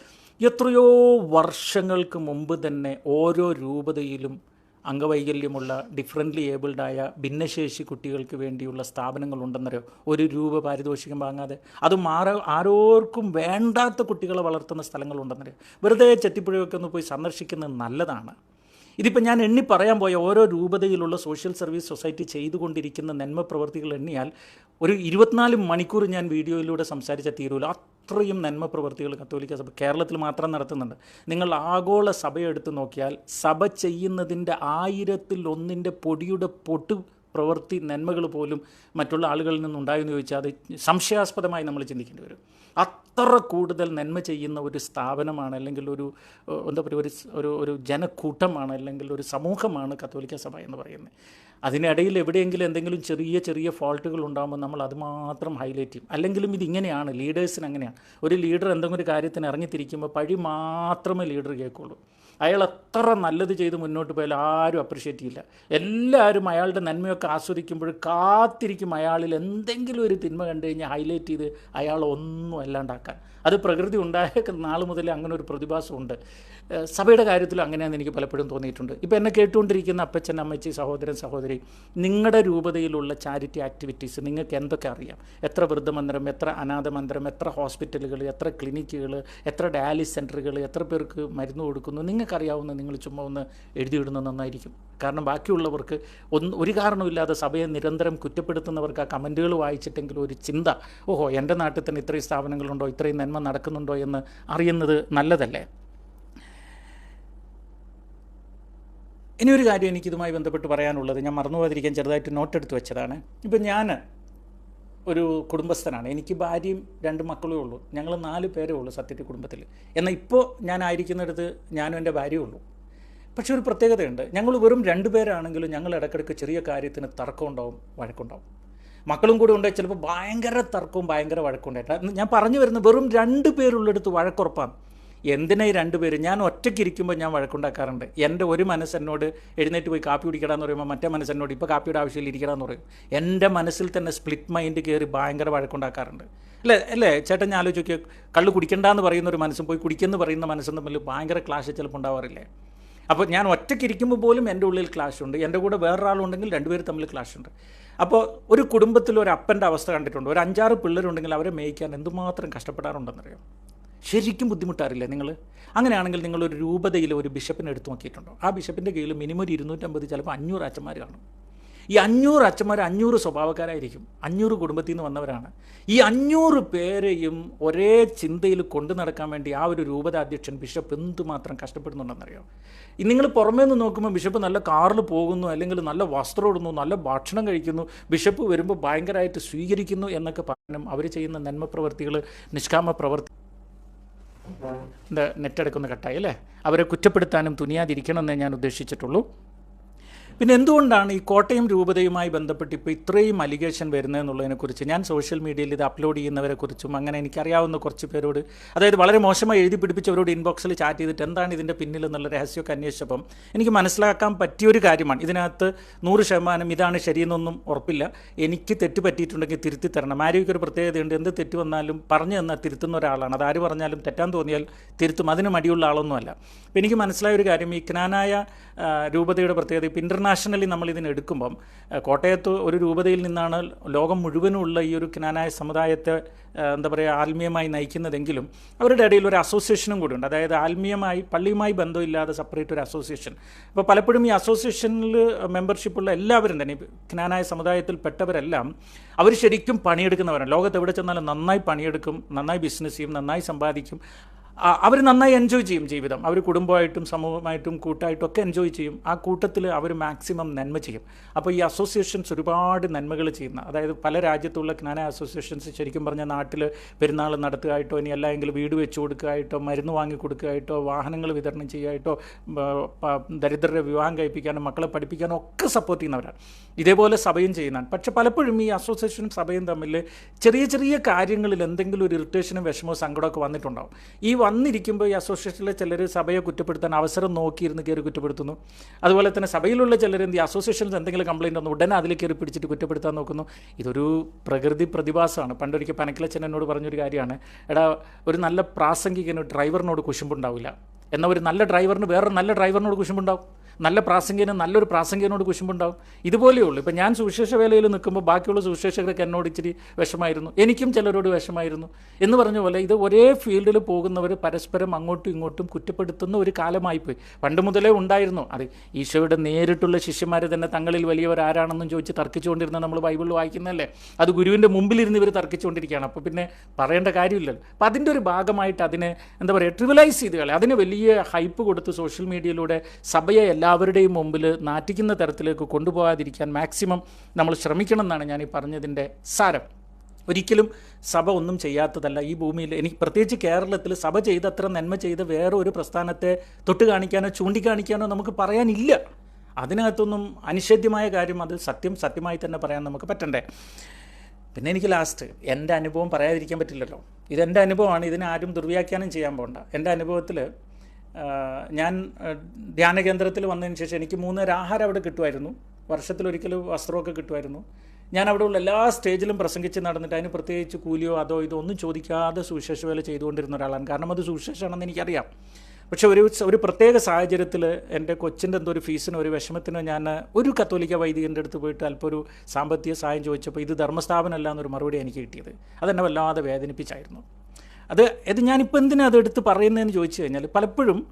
എത്രയോ വർഷങ്ങൾക്ക് മുമ്പ് തന്നെ ഓരോ രൂപതയിലും അംഗവൈകല്യമുള്ള ഡിഫറന്റ്ലി ഏബിൾഡായ ഭിന്നശേഷി കുട്ടികൾക്ക് വേണ്ടിയുള്ള സ്ഥാപനങ്ങളുണ്ടെന്നറിയോ ഒരു രൂപ പാരിതോഷികം വാങ്ങാതെ അത് മാറ ആരോർക്കും വേണ്ടാത്ത കുട്ടികളെ വളർത്തുന്ന സ്ഥലങ്ങളുണ്ടെന്നറിയോ വെറുതെ ചെത്തിപ്പുഴയൊക്കെ ഒന്ന് പോയി സന്ദർശിക്കുന്നത് നല്ലതാണ്. ഇതിപ്പോൾ ഞാൻ എണ്ണി പറയാൻ പോയ ഓരോ രൂപതയിലുള്ള സോഷ്യൽ സർവീസ് സൊസൈറ്റി ചെയ്തുകൊണ്ടിരിക്കുന്ന നന്മ പ്രവർത്തികൾ എണ്ണിയാൽ ഒരു ഇരുപത്തിനാല് മണിക്കൂർ ഞാൻ വീഡിയോയിലൂടെ സംസാരിച്ച തീരൂല. അത്രയും നന്മ പ്രവർത്തികൾ കത്തോലിക്ക സഭ കേരളത്തിൽ മാത്രം നടത്തുന്നുണ്ട്. നിങ്ങൾ ആഗോള സഭയെടുത്ത് നോക്കിയാൽ സഭ ചെയ്യുന്നതിന്റെ ആയിരത്തിൽ ഒന്നിന്റെ പൊടിയുടെ പൊട്ട് പ്രവൃത്തി നന്മകൾ പോലും മറ്റുള്ള ആളുകളിൽ നിന്നുണ്ടായെന്ന് ചോദിച്ചാൽ അത് സംശയാസ്പദമായി നമ്മൾ ചിന്തിക്കേണ്ടി വരും. അത്ര കൂടുതൽ നന്മ ചെയ്യുന്ന ഒരു സ്ഥാപനമാണ് അല്ലെങ്കിൽ ഒരു എന്താ പറയുക ഒരു ഒരു ജനക്കൂട്ടമാണ് അല്ലെങ്കിൽ ഒരു സമൂഹമാണ് കത്തോലിക്ക സഭ എന്ന് പറയുന്നത്. അതിനിടയിൽ എവിടെയെങ്കിലും എന്തെങ്കിലും ചെറിയ ചെറിയ ഫോൾട്ടുകൾ ഉണ്ടാകുമ്പോൾ നമ്മൾ അതുമാത്രം ഹൈലൈറ്റ് ചെയ്യും. അല്ലെങ്കിലും ഇതിങ്ങനെയാണ് ലീഡേഴ്സിന് അങ്ങനെയാണ്. ഒരു ലീഡർ എന്തെങ്കിലും ഒരു കാര്യത്തിന് ഇറങ്ങിത്തിരിക്കുമ്പോൾ പഴി മാത്രമേ ലീഡർ കേൾക്കുള്ളൂ. അയാൾ എത്ര നല്ലത് ചെയ്ത് മുന്നോട്ട് പോയാലും ആരും അപ്രിഷ്യേറ്റ് ചെയ്യില്ല. എല്ലാവരും അയാളുടെ നന്മയൊക്കെ ആസ്വദിക്കുമ്പോൾ കാത്തിരിക്കും അയാളിൽ എന്തെങ്കിലും ഒരു തിന്മ കണ്ടു കഴിഞ്ഞാൽ ഹൈലൈറ്റ് ചെയ്ത് അയാൾ ഒന്നും അല്ലാണ്ടാക്കാൻ. അത് പ്രകൃതി ഉണ്ടായ നാൾ മുതൽ അങ്ങനെ ഒരു പ്രതിഭാസമുണ്ട് സഭയുടെ കാര്യത്തിലും അങ്ങനെയാണെന്ന് എനിക്ക് പലപ്പോഴും തോന്നിയിട്ടുണ്ട്. ഇപ്പോൾ എന്നെ കേട്ടുകൊണ്ടിരിക്കുന്ന അപ്പച്ചൻ അമ്മച്ചി സഹോദരൻ സഹോദരി നിങ്ങളുടെ രൂപതയിലുള്ള ചാരിറ്റി ആക്ടിവിറ്റീസ് നിങ്ങൾക്ക് എന്തൊക്കെ അറിയാം? എത്ര വൃദ്ധമന്ദിരം എത്ര അനാഥമന്ദിരം എത്ര ഹോസ്പിറ്റലുകൾ എത്ര ക്ലിനിക്കുകൾ എത്ര ഡയാലിസ് സെന്ററുകൾ എത്ര പേർക്ക് മരുന്ന് കൊടുക്കുന്നു? നിങ്ങൾക്കറിയാവുന്ന നിങ്ങൾ ചുമ്മാ ഒന്ന് എഴുതിയിടുന്നത് നന്നായിരിക്കും. കാരണം ബാക്കിയുള്ളവർക്ക് ഒന്ന് ഒരു കാരണമില്ലാതെ സഭയെ നിരന്തരം കുറ്റപ്പെടുത്തുന്നവർക്ക് ആ കമന്റുകൾ വായിച്ചിട്ടെങ്കിലും ഒരു ചിന്ത ഓഹോ എന്റെ നാട്ടിൽ തന്നെ ഇത്രയും സ്ഥാപനങ്ങളുണ്ടോ ഇത്രയും നന്മ നടക്കുന്നുണ്ടോ എന്ന് അറിയുന്നത് നല്ലതല്ലേ? ഇനി ഒരു കാര്യം എനിക്കിതുമായി ബന്ധപ്പെട്ട് പറയാനുള്ളത് ഞാൻ മറന്നു പോകാതിരിക്കാൻ ചെറുതായിട്ട് നോട്ട് എടുത്ത് വെച്ചതാണ്. ഇപ്പം ഞാൻ ഒരു കുടുംബസ്ഥനാണ്. എനിക്ക് ഭാര്യയും രണ്ട് മക്കളേ ഉള്ളൂ. ഞങ്ങൾ നാല് പേരേ ഉള്ളൂ സത്യത്തിൽ കുടുംബത്തിൽ. എന്നാൽ ഇപ്പോൾ ഞാൻ ആയിരിക്കുന്നിടത്ത് ഞാനും എന്റെ ഭാര്യയും ഉള്ളൂ. പക്ഷേ ഒരു പ്രത്യേകതയുണ്ട്. ഞങ്ങൾ വെറും രണ്ട് പേരാണെങ്കിലും ഞങ്ങൾ ഇടയ്ക്കിടയ്ക്ക് ചെറിയ കാര്യത്തിന് തർക്കമുണ്ടാവും വഴക്കുണ്ടാവും. മക്കളും കൂടെ ഉണ്ടെങ്കിൽ ചിലപ്പോൾ ഭയങ്കര തർക്കവും ഭയങ്കര വഴക്കുണ്ടായിട്ട് ഞാൻ പറഞ്ഞു വരുന്നത് വെറും രണ്ട് പേരുള്ളിടത്ത് വഴക്കുറപ്പാണ്. എന്തിനാ ഈ രണ്ടുപേരും ഞാൻ ഒറ്റയ്ക്ക് ഇരിക്കുമ്പോൾ ഞാൻ വഴക്കുണ്ടാക്കാറുണ്ട്. എന്റെ ഒരു മനസ്സെന്നോട് എഴുന്നേറ്റ് പോയി കാപ്പി കുടിക്കടാന്ന് പറയുമ്പോൾ മറ്റേ മനസ്സെന്നോട് ഇപ്പോൾ കാപ്പിയുടെ ആവശ്യമില്ല ഇരിക്കടാന്ന് പറയും. എന്റെ മനസ്സിൽ തന്നെ സ്പ്ലിറ്റ് മൈൻഡ് കയറി ഭയങ്കര വഴക്കുണ്ടാക്കാറുണ്ട്. അല്ലേ? അല്ലേ? ചേട്ടൻ ഞാൻ ആലോചിക്കുക കള്ള് കുടിക്കണ്ടെന്ന് പറയുന്ന ഒരു മനസ്സും പോയി കുടിക്കുമെന്ന് പറയുന്ന മനസ്സും തമ്മിൽ ഭയങ്കര ക്ലാഷ് ചിലപ്പോൾ ഉണ്ടാവാറില്ലേ? അപ്പോൾ ഞാൻ ഒറ്റയ്ക്ക് ഇരിക്കുമ്പോൾ പോലും എന്റെ ഉള്ളിൽ ക്ലാഷ് ഉണ്ട്. എന്റെ കൂടെ വേറൊരാളുണ്ടെങ്കിൽ രണ്ടുപേർ തമ്മിൽ ക്ലാഷ് ഉണ്ട്. അപ്പോൾ ഒരു കുടുംബത്തിൽ ഒരു അപ്പന്റെ അവസ്ഥ കണ്ടിട്ടുണ്ട്. ഒരു അഞ്ചാറ് പിള്ളേരുണ്ടെങ്കിൽ അവരെ മേയ്ക്കാൻ എന്തുമാത്രം കഷ്ടപ്പെടാറുണ്ടെന്നറിയാം? ശരിക്കും ബുദ്ധിമുട്ടാറില്ല നിങ്ങൾ? അങ്ങനെയാണെങ്കിൽ നിങ്ങൾ ഒരു രൂപതയിൽ ഒരു ബിഷപ്പിനെ എടുത്തു നോക്കിയിട്ടുണ്ടോ? ആ ബിഷപ്പിന്റെ കീഴിൽ മിനിമം ഒരു ഇരുന്നൂറ്റമ്പത് ചിലപ്പോൾ അഞ്ഞൂറ് അച്ഛന്മാർ കാണും. ഈ അഞ്ഞൂറ് അച്ഛന്മാർ അഞ്ഞൂറ് സ്വഭാവക്കാരായിരിക്കും. അഞ്ഞൂറ് കുടുംബത്തിൽ നിന്ന് വന്നവരാണ്. ഈ അഞ്ഞൂറ് പേരെയും ഒരേ ചിന്തയിൽ കൊണ്ടു നടക്കാൻ വേണ്ടി ആ ഒരു രൂപത അധ്യക്ഷൻ ബിഷപ്പ് എന്തുമാത്രം കഷ്ടപ്പെടുന്നുണ്ടെന്നറിയോ? നിങ്ങൾ പുറമേ നിന്ന് നോക്കുമ്പോൾ ബിഷപ്പ് നല്ല കാറിൽ പോകുന്നു അല്ലെങ്കിൽ നല്ല വസ്ത്രം ഇടുന്നു നല്ല ഭക്ഷണം കഴിക്കുന്നു ബിഷപ്പ് വരുമ്പോൾ ഭയങ്കരമായിട്ട് സ്വീകരിക്കുന്നു എന്നൊക്കെ പറയാനും അവർ ചെയ്യുന്ന നന്മ പ്രവർത്തികൾ നിഷ്കാമ പ്രവർത്തി എന്താ നെറ്റ് എടുക്കുന്ന കട്ടായി അല്ലേ? അവരെ കുറ്റപ്പെടുത്താനും തുനിയാതിരിക്കണമെന്നേ ഞാൻ ഉദ്ദേശിച്ചിട്ടുള്ളൂ. പിന്നെ എന്തുകൊണ്ടാണ് ഈ കോട്ടയം രൂപതയുമായി ബന്ധപ്പെട്ട് ഇപ്പോൾ ഇത്രയും അലിഗേഷൻ വരുന്നതെന്നുള്ളതിനെക്കുറിച്ച് ഞാൻ സോഷ്യൽ മീഡിയയിൽ ഇത് അപ്ലോഡ് ചെയ്യുന്നവരെക്കുറിച്ചും അങ്ങനെ എനിക്കറിയാവുന്ന കുറച്ച് പേരോട് അതായത് വളരെ മോശമായി എഴുതി പിടിപ്പിച്ചവരോട് ഇൻബോക്സിൽ ചാറ്റ് ചെയ്തിട്ട് എന്താണ് ഇതിന്റെ പിന്നിൽ എന്നുള്ള രഹസ്യമൊക്കെ അന്വേഷിച്ചപ്പം എനിക്ക് മനസ്സിലാക്കാൻ പറ്റിയൊരു കാര്യമാണ്. ഇതിനകത്ത് നൂറ് ശതമാനം ഇതാണ് ശരിയെന്നൊന്നും ഉറപ്പില്ല. എനിക്ക് തെറ്റ് പറ്റിയിട്ടുണ്ടെങ്കിൽ തിരുത്തി തരണം ആരോഗ്യ ഒരു പ്രത്യേകതയുണ്ട്. എന്ത് തെറ്റ് വന്നാലും പറഞ്ഞു തന്നാൽ തിരുത്തുന്ന ഒരാളാണ്. അത് ആര് പറഞ്ഞാലും തെറ്റാൻ തോന്നിയാൽ തിരുത്തും. അതിന് മടിയുള്ള ആളൊന്നുമല്ല. അപ്പോൾ എനിക്ക് മനസ്സിലായ ഒരു കാര്യം ഈ ക്നാനായ രൂപതയുടെ പ്രത്യേകത ഇപ്പോൾ ഇന്റർനാഷണലി നമ്മൾ ഇതിനെ എടുക്കുമ്പം കോട്ടയത്ത് ഒരു രൂപതയിൽ നിന്നാണ് ലോകം മുഴുവനുമുള്ള ഈ ഒരു ക്നാനായ സമുദായത്തെ എന്താ പറയുക ആത്മീയമായി നയിക്കുന്നതെങ്കിലും അവരുടെ ഇടയിൽ ഒരു അസോസിയേഷനും കൂടി ഉണ്ട്. അതായത് ആത്മീയമായി പള്ളിയുമായി ബന്ധമില്ലാതെ സെപ്പറേറ്റ് ഒരു അസോസിയേഷൻ അപ്പോൾ പലപ്പോഴും ഈ അസോസിയേഷനിൽ മെമ്പർഷിപ്പുള്ള എല്ലാവരും തന്നെ ക്നാനായ സമുദായത്തിൽപ്പെട്ടവരെല്ലാം അവർ ശരിക്കും പണിയെടുക്കുന്നവരാണ്. ലോകത്ത് എവിടെ ചെന്നാലും നന്നായി പണിയെടുക്കും നന്നായി ബിസിനസ് ചെയ്യും നന്നായി സമ്പാദിക്കും. അവർ നന്നായി എൻജോയ് ചെയ്യും ജീവിതം. അവർ കുടുംബമായിട്ടും സമൂഹമായിട്ടും കൂട്ടായിട്ടും ഒക്കെ എൻജോയ് ചെയ്യും. ആ കൂട്ടത്തിൽ അവർ മാക്സിമം നന്മ ചെയ്യും. അപ്പോൾ ഈ അസോസിയേഷൻസ് ഒരുപാട് നന്മകൾ ചെയ്യുന്ന അതായത് പല രാജ്യത്തുള്ള ജ്ഞാന അസോസിയേഷൻസ് ശരിക്കും പറഞ്ഞാൽ നാട്ടിൽ പെരുന്നാൾ നടത്തുകയായിട്ടോ ഇനി അല്ലെങ്കിൽ വീട് വെച്ച് കൊടുക്കുകയായിട്ടോ മരുന്ന് വാങ്ങി കൊടുക്കുകയായിട്ടോ വാഹനങ്ങൾ വിതരണം ചെയ്യുകയായിട്ടോ ദരിദ്രരെ വിവാഹം കഴിപ്പിക്കാനും മക്കളെ പഠിപ്പിക്കാനും ഒക്കെ സപ്പോർട്ട് ചെയ്യുന്നവരാണ്. ഇതേപോലെ സഭയും ചെയ്യുന്നതാണ്. പക്ഷെ പലപ്പോഴും ഈ അസോസിയേഷനും സഭയും തമ്മിൽ ചെറിയ ചെറിയ കാര്യങ്ങളിൽ എന്തെങ്കിലും ഒരു ഇറിറ്റേഷനും വിഷമോ സങ്കടമൊക്കെ വന്നിട്ടുണ്ടാവും. ഈ വന്നിരിക്കുമ്പോൾ ഈ അസോസിയേഷനിലെ ചിലർ സഭയെ കുറ്റപ്പെടുത്താൻ അവസരം നോക്കിയിരുന്ന് കയറി കുറ്റപ്പെടുത്തുന്നു. അതുപോലെ തന്നെ സഭയിലുള്ള ചിലർ എന്ത് ഈ അസോസിയേഷനിൽ എന്തെങ്കിലും കംപ്ലയിന്റ് വന്നു ഉടനെ അതിൽ കയറി പിടിച്ചിട്ട് കുറ്റപ്പെടുത്താൻ നോക്കുന്നു. ഇതൊരു പ്രകൃതി പ്രതിഭാസമാണ്. പണ്ടൊരിക്കൽ പനക്കിലച്ചൻ എന്നോട് പറഞ്ഞൊരു കാര്യമാണ്. എടാ ഒരു നല്ല പ്രാസംഗികന് ഡ്രൈവറിനോട് കുശുമ്പുണ്ടാവില്ല. എന്നാൽ ഒരു നല്ല ഡ്രൈവറിന് വേറൊരു നല്ല ഡ്രൈവറിനോട് കുശുമ്പുണ്ടാവും. നല്ല പ്രാസംഗികന് നല്ലൊരു പ്രാസംഗികനോട് കുശുമ്പുണ്ടാവും. ഇതുപോലെയേ ഉള്ളൂ. ഇപ്പം ഞാൻ സുവിശേഷ വേലയിൽ നിൽക്കുമ്പോൾ ബാക്കിയുള്ള സുവിശേഷകർക്ക് എന്നോട് ഇച്ചിരി വിഷമായിരുന്നു എനിക്കും ചിലരോട് വിഷമായിരുന്നു എന്ന് പറഞ്ഞ പോലെ ഇത് ഒരേ ഫീൽഡിൽ പോകുന്നവർ പരസ്പരം അങ്ങോട്ടും ഇങ്ങോട്ടും കുറ്റപ്പെടുത്തുന്ന ഒരു കാലമായിപ്പോയി. പണ്ട് മുതലേ ഉണ്ടായിരുന്നു. അത് ഈശോയുടെ നേരിട്ടുള്ള ശിഷ്യന്മാർ തന്നെ തങ്ങളിൽ വലിയവർ ആരാണെന്നും ചോദിച്ച് തർക്കിച്ചുകൊണ്ടിരുന്ന നമ്മൾ ബൈബിളിൽ വായിക്കുന്നതല്ലേ? അത് ഗുരുവിന്റെ മുമ്പിലിരുന്ന് ഇവർ തർക്കിച്ചുകൊണ്ടിരിക്കുകയാണ്. അപ്പോൾ പിന്നെ പറയേണ്ട കാര്യമില്ലല്ലോ. അപ്പോൾ അതിന്റെ ഒരു ഭാഗമായിട്ട് അതിനെ എന്താ പറയുക ട്രിവലൈസ് ചെയ്ത് കളയാം. അതിന് വലിയ ഹൈപ്പ് കൊടുത്ത് സോഷ്യൽ മീഡിയയിലൂടെ സഭയെ എല്ലാവരുടെയും മുമ്പിൽ നാറ്റിക്കുന്ന തരത്തിലേക്ക് കൊണ്ടുപോകാതിരിക്കാൻ മാക്സിമം നമ്മൾ ശ്രമിക്കണം എന്നാണ് ഞാൻ ഈ പറഞ്ഞതിന്റെ സാരം. ഒരിക്കലും സഭ ഒന്നും ചെയ്യാത്തതല്ല. ഈ ഭൂമിയിൽ എനിക്ക് പ്രത്യേകിച്ച് കേരളത്തിൽ സഭ ചെയ്ത അത്ര നന്മ ചെയ്ത വേറെ ഒരു പ്രസ്ഥാനത്തെ തൊട്ട് കാണിക്കാനോ ചൂണ്ടിക്കാണിക്കാനോ നമുക്ക് പറയാനില്ല. അതിനകത്തൊന്നും അനിഷേധ്യമായ കാര്യം അത് സത്യം സത്യമായി തന്നെ പറയാൻ നമുക്ക് പറ്റണ്ടേ? പിന്നെ എനിക്ക് ലാസ്റ്റ് എന്റെ അനുഭവം പറയാതിരിക്കാൻ പറ്റില്ലല്ലോ. ഇതെന്റെ അനുഭവമാണ്. ഇതിനെ ആരും ദുർവ്യാഖ്യാനം ചെയ്യാൻ പോകണ്ട എന്റെ അനുഭവത്തിൽ ഞാൻ ധ്യാന കേന്ദ്രത്തിൽ വന്നതിന് ശേഷം എനിക്ക് മൂന്നേര ആഹാരം അവിടെ കിട്ടുമായിരുന്നു. വർഷത്തിലൊരിക്കൽ വസ്ത്രമൊക്കെ കിട്ടുമായിരുന്നു. ഞാൻ അവിടെ ഉള്ള എല്ലാ സ്റ്റേജിലും പ്രസംഗിച്ച് നടന്നിട്ട് അതിന് പ്രത്യേകിച്ച് കൂലിയോ അതോ ഇതോ ഒന്നും ചോദിക്കാതെ സുവിശേഷ വേല ചെയ്തുകൊണ്ടിരുന്ന ഒരാളാണ്. കാരണം അത് സുവിശേഷമാണെന്ന് എനിക്കറിയാം. പക്ഷേ ഒരു ഒരു പ്രത്യേക സാഹചര്യത്തിൽ എന്റെ കൊച്ചിന്റെ എന്തോ ഒരു ഫീസിനോ ഒരു വിഷമത്തിനോ ഞാൻ ഒരു കത്തോലിക്ക വൈദികന്റെ അടുത്ത് പോയിട്ട് അല്പം ഒരു സാമ്പത്തിക സഹായം ചോദിച്ചപ്പോൾ ഇത് ധർമ്മസ്ഥാപനമല്ല എന്നൊരു മറുപടി എനിക്ക് കിട്ടിയത്. അതെന്നെ വല്ലാതെ വേദനിപ്പിച്ചായിരുന്നു. അത് ഇത് ഞാനിപ്പോൾ എന്തിനാ അത് എടുത്ത് പറയുന്നതെന്ന് ചോദിച്ചു കഴിഞ്ഞാൽ പലപ്പോഴും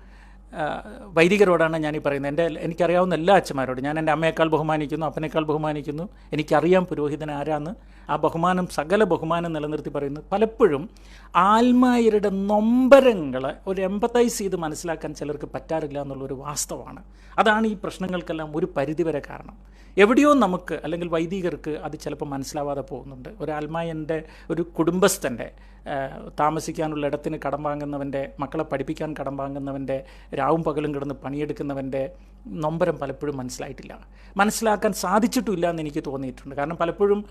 വൈദികരോടാണ് ഈ പറയുന്നത്. എന്റെ എനിക്കറിയാവുന്ന എല്ലാ അച്ഛന്മാരോടും. ഞാൻ എന്റെ അമ്മയേക്കാൾ ബഹുമാനിക്കുന്നു അപ്പനേക്കാൾ ബഹുമാനിക്കുന്നു. എനിക്കറിയാം പുരോഹിതൻ ആരാന്ന്. ആ ബഹുമാനം സകല ബഹുമാനം നിലനിർത്തി പറയുന്നു പലപ്പോഴും ആത്മായരുടെ നൊമ്പരങ്ങളെ ഒരു എമ്പത്തൈസ് ചെയ്ത് മനസ്സിലാക്കാൻ ചിലർക്ക് പറ്റാറില്ല എന്നുള്ളൊരു വാസ്തവമാണ്. അതാണ് ഈ പ്രശ്നങ്ങൾക്കെല്ലാം ഒരു പരിധിവരെ കാരണം. എവിടെയോ നമുക്ക് അല്ലെങ്കിൽ വൈദികർക്ക് അത് ചിലപ്പോൾ മനസ്സിലാവാതെ പോകുന്നുണ്ട്. ഒരു ആത്മായന്റെ ഒരു കുടുംബസ്ഥന്റെ താമസിക്കാനുള്ള ഇടത്തിന് കടം വാങ്ങുന്നവന്റെ മക്കളെ പഠിപ്പിക്കാൻ കടം വാങ്ങുന്നവന്റെ രാവും പകലും കിടന്ന് പണിയെടുക്കുന്നവന്റെ നൊമ്പരം പലപ്പോഴും മനസ്സിലായിട്ടില്ല. മനസ്സിലാക്കാൻ സാധിച്ചിട്ടില്ല എന്ന് എനിക്ക് തോന്നിയിട്ടുണ്ട്. കാരണം പലപ്പോഴും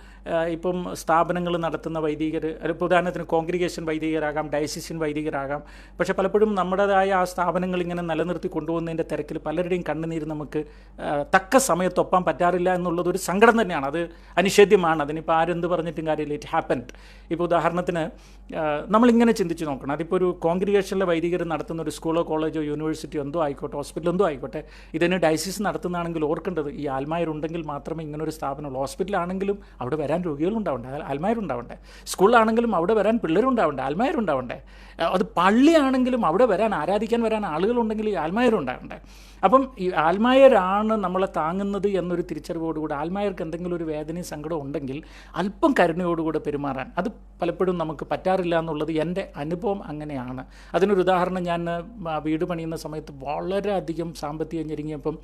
ഇപ്പം സ്ഥാപനങ്ങൾ നടത്തുന്ന വൈദികർ ഉദാഹരണത്തിന് കോൺഗ്രിഗേഷൻ വൈദികരാകാം ഡയസിസിൻ വൈദികരാകാം. പക്ഷേ പലപ്പോഴും നമ്മുടേതായ ആ സ്ഥാപനങ്ങൾ ഇങ്ങനെ നിലനിർത്തി കൊണ്ടുപോകുന്നതിന്റെ തിരക്കിൽ പലരുടെയും കണ്ണുനീര് നമുക്ക് തക്ക സമയത്ത് ഒപ്പാൻ പറ്റാറില്ല എന്നുള്ളത് ഒരു സങ്കടം തന്നെയാണ്. അത് അനിഷേധ്യമാണ്. അതിനിപ്പോൾ ആരെന്ത് പറഞ്ഞിട്ടും കാര്യമില്ല. ഇറ്റ് ഹാപ്പൻഡ് ഇപ്പോൾ ഉദാഹരണത്തിന് നമ്മളിങ്ങനെ ചിന്തിച്ച് നോക്കണം. അതിപ്പോൾ ഒരു കോൺഗ്രിഗേഷനിലെ വൈദികർ നടത്തുന്ന ഒരു സ്കൂളോ കോളേജോ യൂണിവേഴ്സിറ്റിയോ എന്തോ ആയിക്കോട്ടെ ഹോസ്പിറ്റൽ എന്തോ ആയിക്കോട്ടെ ഇതിനെ ഡയസിസ് നടത്തുന്നതാണെങ്കിൽ ഓർക്കേണ്ടത് ഈ ആൽമായരുണ്ടെങ്കിൽ മാത്രമേ ഇങ്ങനൊരു സ്ഥാപനമുള്ളൂ. ഹോസ്പിറ്റലാണെങ്കിലും അവിടെ വരാൻ രോഗികളുണ്ടാവണ്ടേ? ആൽമായരുണ്ടാവണ്ടേ? സ്കൂളിലാണെങ്കിലും അവിടെ വരാൻ പിള്ളേരുണ്ടാവണ്ടേ? ആൽമായരുണ്ടാവണ്ടേ? അത് പള്ളിയാണെങ്കിലും അവിടെ വരാൻ ആരാധിക്കാൻ വരാൻ ആളുകളുണ്ടെങ്കിൽ ഈ ആൽമായരുണ്ടാവണ്ടേ? അപ്പം ഈ ആൽമായരാണ് നമ്മളെ താങ്ങുന്നത് എന്നൊരു തിരിച്ചറിവോടുകൂടി ആൽമായർക്ക് എന്തെങ്കിലും ഒരു വേദനയും സങ്കടം ഉണ്ടെങ്കിൽ അല്പം കരുണയോടുകൂടെ പെരുമാറാൻ അത് പലപ്പോഴും നമുക്ക് പറ്റാറില്ല എന്നുള്ളത് എന്റെ അനുഭവം അങ്ങനെയാണ്. അതിനൊരു ഉദാഹരണം ഞാൻ വീട് പണിയുന്ന സമയത്ത് വളരെയധികം സാമ്പത്തികം ഞെരുങ്ങിയപ്പം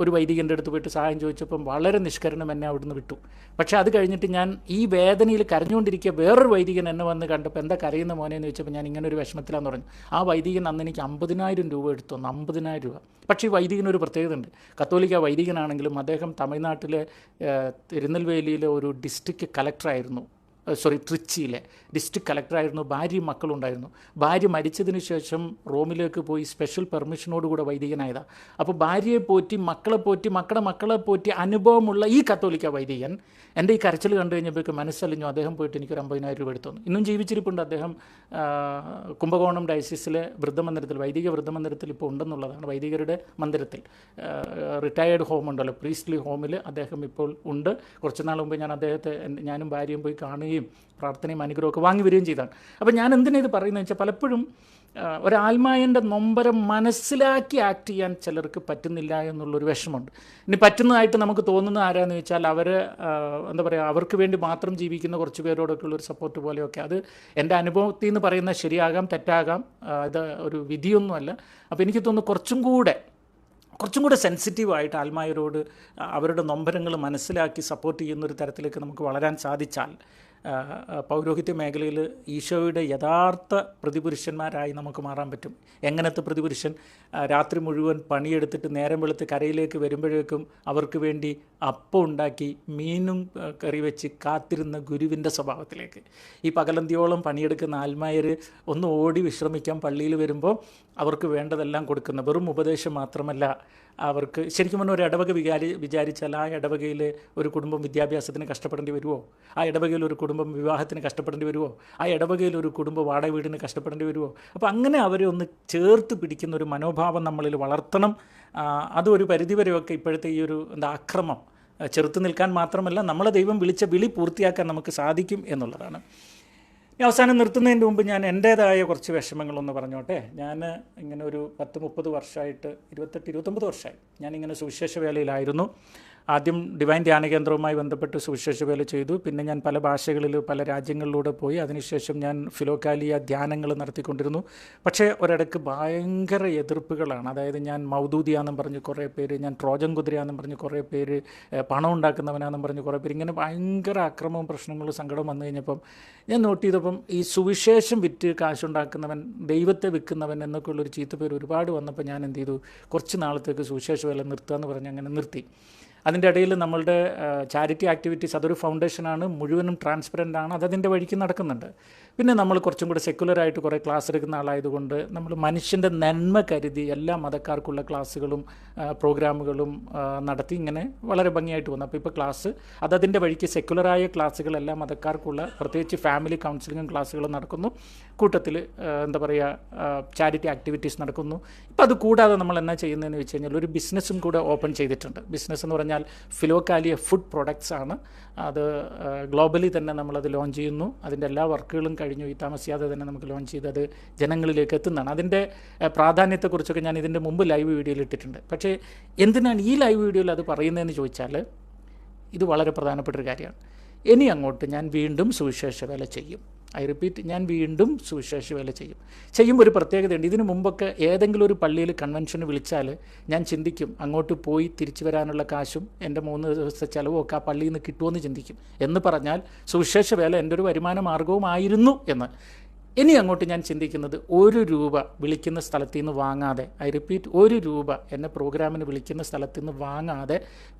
ഒരു വൈദികന്റെ അടുത്ത് പോയിട്ട് സഹായം ചോദിച്ചപ്പം വളരെ നിഷ്കരണം എന്നെ അവിടുന്ന് വിട്ടു. പക്ഷേ അത് കഴിഞ്ഞിട്ട് ഞാൻ ഈ വേദനയിൽ കരഞ്ഞുകൊണ്ടിരിക്കുക വേറൊരു വൈദികൻ എന്നെ വന്ന് കണ്ടപ്പോൾ എന്താ കരയുന്ന മോനെ എന്ന് ചോദിച്ചപ്പോൾ ഞാൻ ഇങ്ങനെ ഒരു വിഷമത്തിലാന്ന് പറഞ്ഞു. ആ വൈദികൻ അന്ന് എനിക്ക് അമ്പതിനായിരം രൂപ എടുത്തു തന്നു അമ്പതിനായിരം രൂപ. പക്ഷേ ഈ വൈദികന് ഒരു പ്രത്യേകത ഉണ്ട് കത്തോലിക്ക വൈദികനാണെങ്കിലും അദ്ദേഹം തമിഴ്നാട്ടിലെ തിരുനെൽവേലിയിലെ ഒരു ഡിസ്ട്രിക്ട് കളക്ടറായിരുന്നു. സോറി ട്രിച്ചിയിലെ. ഡിസ്ട്രിക്ട് കളക്ടറായിരുന്നു ഭാര്യയും മക്കളുണ്ടായിരുന്നു. ഭാര്യ മരിച്ചതിന് ശേഷം റോമിലേക്ക് പോയി സ്പെഷ്യൽ പെർമിഷനോടുകൂടെ വൈദികനായതാണ് അപ്പോൾ ഭാര്യയെ പോറ്റി മക്കളെ പോറ്റി മക്കളുടെ മക്കളെ പോറ്റി അനുഭവമുള്ള ഈ കത്തോലിക്ക വൈദികൻ എന്റെ ഈ കരച്ചിൽ കണ്ടു കഴിഞ്ഞപ്പോഴേക്ക് മനസ്സലിഞ്ഞു. അദ്ദേഹം പോയിട്ട് എനിക്കൊരു അമ്പതിനായിരം രൂപ എടുത്തു ഇന്നും ജീവിച്ചിരിപ്പുണ്ട് അദ്ദേഹം. കുംഭകോണം ഡയസിസിലെ വൃദ്ധമന്ദിരത്തിൽ വൈദിക വൃദ്ധമന്ദിരത്തിൽ ഇപ്പോൾ ഉണ്ടെന്നുള്ളതാണ് വൈദികരുടെ മന്ദിരത്തിൽ. റിട്ടയേർഡ് ഹോം ഉണ്ടല്ലോ പ്രീസ്റ്റ്ലി ഹോമിൽ അദ്ദേഹം ഇപ്പോൾ ഉണ്ട്. കുറച്ച് നാൾ മുമ്പ് ഞാൻ അദ്ദേഹത്തെ ഞാനും ഭാര്യയും പോയി കാണുകയും പ്രാർത്ഥനയും അനുഗ്രഹമൊക്കെ വാങ്ങി വരികയും ചെയ്താണ്. അപ്പോൾ ഞാൻ എന്തിനാ ഇത് പറയുന്നത് വെച്ചാൽ പലപ്പോഴും ഒരാത്മാവിന്റെ നൊമ്പരം മനസ്സിലാക്കി ആക്ട് ചെയ്യാൻ ചിലർക്ക് പറ്റുന്നില്ല എന്നുള്ളൊരു വിഷമമുണ്ട്. ഇനി പറ്റുന്നതായിട്ട് നമുക്ക് തോന്നുന്ന ആരാന്ന് വെച്ചാൽ അവർ എന്താ പറയുക അവർക്ക് വേണ്ടി മാത്രം ജീവിക്കുന്ന കുറച്ച് പേരോടൊക്കെ ഉള്ളൊരു സപ്പോർട്ട് പോലെയൊക്കെ. അത് എന്റെ അനുഭവത്തിൽ നിന്ന് പറയുന്ന ശരിയാകാം തെറ്റാകാം ഇത് ഒരു വിധിയൊന്നുമല്ല. അപ്പോൾ എനിക്ക് തോന്നുന്നു കുറച്ചും കൂടെ കുറച്ചും കൂടെ സെൻസിറ്റീവായിട്ട് ആൽമായരോട് അവരുടെ നൊമ്പരങ്ങൾ മനസ്സിലാക്കി സപ്പോർട്ട് ചെയ്യുന്ന ഒരു തരത്തിലേക്ക് നമുക്ക് വളരാൻ സാധിച്ചാൽ പൗരോഹിത്യ മേഖലയിൽ ഈശോയുടെ യഥാർത്ഥ പ്രതിപുരുഷന്മാരായി നമുക്ക് മാറാൻ പറ്റും. എങ്ങനത്തെ പ്രതിപുരുഷൻ? രാത്രി മുഴുവൻ പണിയെടുത്തിട്ട് നേരം വെളുത്ത് കരയിലേക്ക് വരുമ്പോഴേക്കും അവർക്ക് വേണ്ടി അപ്പം ഉണ്ടാക്കി മീനും കറി വെച്ച് കാത്തിരുന്ന ഗുരുവിന്റെ സ്വഭാവത്തിലേക്ക്. ഈ പകലന്തിയോളം പണിയെടുക്കുന്ന ആൽമായർ ഒന്ന് ഓടി വിശ്രമിക്കാൻ പള്ളിയിൽ വരുമ്പോൾ അവർക്ക് വേണ്ടതെല്ലാം കൊടുക്കുന്ന വെറും ഉപദേശം മാത്രമല്ല അവർക്ക് ശരിക്കും പറഞ്ഞാൽ ഒരു ഇടവക വിചാരി വിചാരിച്ചാൽ ആ ഇടവകയിൽ ഒരു കുടുംബം വിദ്യാഭ്യാസത്തിന് കഷ്ടപ്പെടേണ്ടി വരുമോ? ആ ഇടവകയിൽ ഒരു കുടുംബം വിവാഹത്തിന് കഷ്ടപ്പെടേണ്ടി വരുമോ ആ ഇടവകയിലൊരു കുടുംബം വാടക വീടിന് കഷ്ടപ്പെടേണ്ടി വരുമോ അപ്പോൾ അങ്ങനെ അവരെ ഒന്ന് ചേർത്ത് പിടിക്കുന്ന ഒരു മനോഭാവം നമ്മളിൽ വളർത്തണം. അതൊരു പരിധിവരെയൊക്കെ ഇപ്പോഴത്തെ ഈ ഒരു എന്താ അക്രമം ചെറുത്തു നിൽക്കാൻ മാത്രമല്ല നമ്മളെ ദൈവം വിളിച്ച വിളി പൂർത്തിയാക്കാൻ നമുക്ക് സാധിക്കും എന്നുള്ളതാണ്. അവസാനം നിർത്തുന്നതിന് മുമ്പ് ഞാൻ എന്റേതായ കുറച്ച് വിഷമങ്ങളൊന്ന് പറഞ്ഞോട്ടെ. ഞാൻ ഇങ്ങനെ ഒരു പത്ത് മുപ്പത് വർഷമായിട്ട് ഇരുപത്തെട്ട് ഇരുപത്തൊമ്പത് വർഷമായി ഞാനിങ്ങനെ സുവിശേഷ വേലയിലായിരുന്നു ആദ്യം ഡിവൈൻ ധ്യാന കേന്ദ്രവുമായി ബന്ധപ്പെട്ട് സുവിശേഷ വേല ചെയ്തു. പിന്നെ ഞാൻ പല ഭാഷകളിൽ പല രാജ്യങ്ങളിലൂടെ പോയി. അതിനുശേഷം ഞാൻ ഫിലോക്കാലിയ ധ്യാനങ്ങൾ നടത്തിക്കൊണ്ടിരുന്നു. പക്ഷേ ഒരിടക്ക് ഭയങ്കര എതിർപ്പുകളാണ്. അതായത് ഞാൻ മൗദൂദിയാന്നും പറഞ്ഞ് കുറേ പേര് ഞാൻ ട്രോജൻ കുതിരയാന്നും പറഞ്ഞ് കുറേ പേര് പണം ഉണ്ടാക്കുന്നവനാന്നും പറഞ്ഞ് കുറേ പേര് ഇങ്ങനെ ഭയങ്കര അക്രമവും പ്രശ്നങ്ങളും സങ്കടവും വന്നു കഴിഞ്ഞപ്പം ഞാൻ നോട്ട് ചെയ്തപ്പം ഈ സുവിശേഷം വിറ്റ് കാശുണ്ടാക്കുന്നവൻ ദൈവത്തെ വിൽക്കുന്നവൻ എന്നൊക്കെ ഉള്ളൊരു ചീത്തപ്പേര് ഒരുപാട് വന്നപ്പോൾ ഞാൻ എന്ത് ചെയ്തു? കുറച്ച് നാളത്തേക്ക് സുവിശേഷ വില നിർത്തുക എന്ന് പറഞ്ഞ് അങ്ങനെ നിർത്തി. അതിന്റെ ഇടയിൽ നമ്മളുടെ ചാരിറ്റി ആക്ടിവിറ്റീസ് അതൊരു ഫൗണ്ടേഷനാണ് മുഴുവനും ട്രാൻസ്പെറന്റ് ആണ് അതതിന്റെ വഴിക്ക് നടക്കുന്നുണ്ട്. പിന്നെ നമ്മൾ കുറച്ചും കൂടി സെക്കുലറായിട്ട് കുറേ ക്ലാസ് എടുക്കുന്ന ആളായതുകൊണ്ട് നമ്മൾ മനുഷ്യന്റെ നന്മ കരുതി എല്ലാ മതക്കാർക്കുള്ള ക്ലാസ്സുകളും പ്രോഗ്രാമുകളും നടത്തി ഇങ്ങനെ വളരെ ഭംഗിയായിട്ട് വന്നു. അപ്പോൾ ഇപ്പോൾ ക്ലാസ് അതതിന്റെ വഴിക്ക് സെക്കുലറായ ക്ലാസ്സുകൾ എല്ലാ മതക്കാർക്കുള്ള പ്രത്യേകിച്ച് ഫാമിലി കൗൺസിലിങ്ങും ക്ലാസ്സുകളും നടക്കുന്നു. കൂട്ടത്തിൽ എന്താ പറയുക ചാരിറ്റി ആക്ടിവിറ്റീസ് നടക്കുന്നു. ഇപ്പോൾ അത് കൂടാതെ നമ്മൾ എന്നാ ചെയ്യുന്നതെന്ന് വെച്ച് കഴിഞ്ഞാൽ ഒരു ബിസിനസ്സും കൂടെ ഓപ്പൺ ചെയ്തിട്ടുണ്ട്. ബിസിനസ് എന്ന് പറഞ്ഞാൽ ഫിലോക്കാലിയ ഫുഡ് പ്രൊഡക്ട്സ് ആണ്. അത് ഗ്ലോബലി തന്നെ നമ്മളത് ലോഞ്ച് ചെയ്യുന്നു. അതിന്റെ എല്ലാ വർക്കുകളും കഴിഞ്ഞു. ഈ താമസിയാതെ തന്നെ നമുക്ക് ലോഞ്ച് ചെയ്ത് അത് ജനങ്ങളിലേക്ക് എത്തുന്നതാണ്. അതിന്റെ പ്രാധാന്യത്തെക്കുറിച്ചൊക്കെ ഞാൻ ഇതിന്റെ മുമ്പ് ലൈവ് വീഡിയോയിൽ ഇട്ടിട്ടുണ്ട്. പക്ഷേ എന്തിനാണ് ഈ ലൈവ് വീഡിയോയിൽ അത് പറയുന്നതെന്ന് ചോദിച്ചാൽ ഇത് വളരെ പ്രധാനപ്പെട്ട ഒരു കാര്യമാണ്. ഇനി അങ്ങോട്ട് ഞാൻ വീണ്ടും സുവിശേഷ വേല ചെയ്യും. ഐ റിപ്പീറ്റ് ഞാൻ വീണ്ടും സുവിശേഷ വേല ചെയ്യും. ചെയ്യുമ്പോൾ ഒരു പ്രത്യേകതയുണ്ട്. ഇതിനു മുമ്പൊക്കെ ഏതെങ്കിലും ഒരു പള്ളിയിൽ കൺവെൻഷന് വിളിച്ചാൽ ഞാൻ ചിന്തിക്കും അങ്ങോട്ട് പോയി തിരിച്ചു വരാനുള്ള കാശും എന്റെ മൂന്ന് ദിവസത്തെ ചിലവും ഒക്കെ ആ പള്ളിയിൽ നിന്ന് കിട്ടുമെന്ന് ചിന്തിക്കും. എന്ന് പറഞ്ഞാൽ സുവിശേഷ വേല എന്റെ ഒരു വരുമാന മാർഗവുമായിരുന്നു എന്ന്. ഇനി അങ്ങോട്ട് ഞാൻ ചിന്തിക്കുന്നത് ഒരു രൂപ വിളിക്കുന്ന സ്ഥലത്തു നിന്ന് വാങ്ങാതെ ഐ റിപ്പീറ്റ് ഒരു രൂപ എന്നെ പ്രോഗ്രാമിന് വിളിക്കുന്ന സ്ഥലത്തു നിന്ന് വാങ്ങാതെ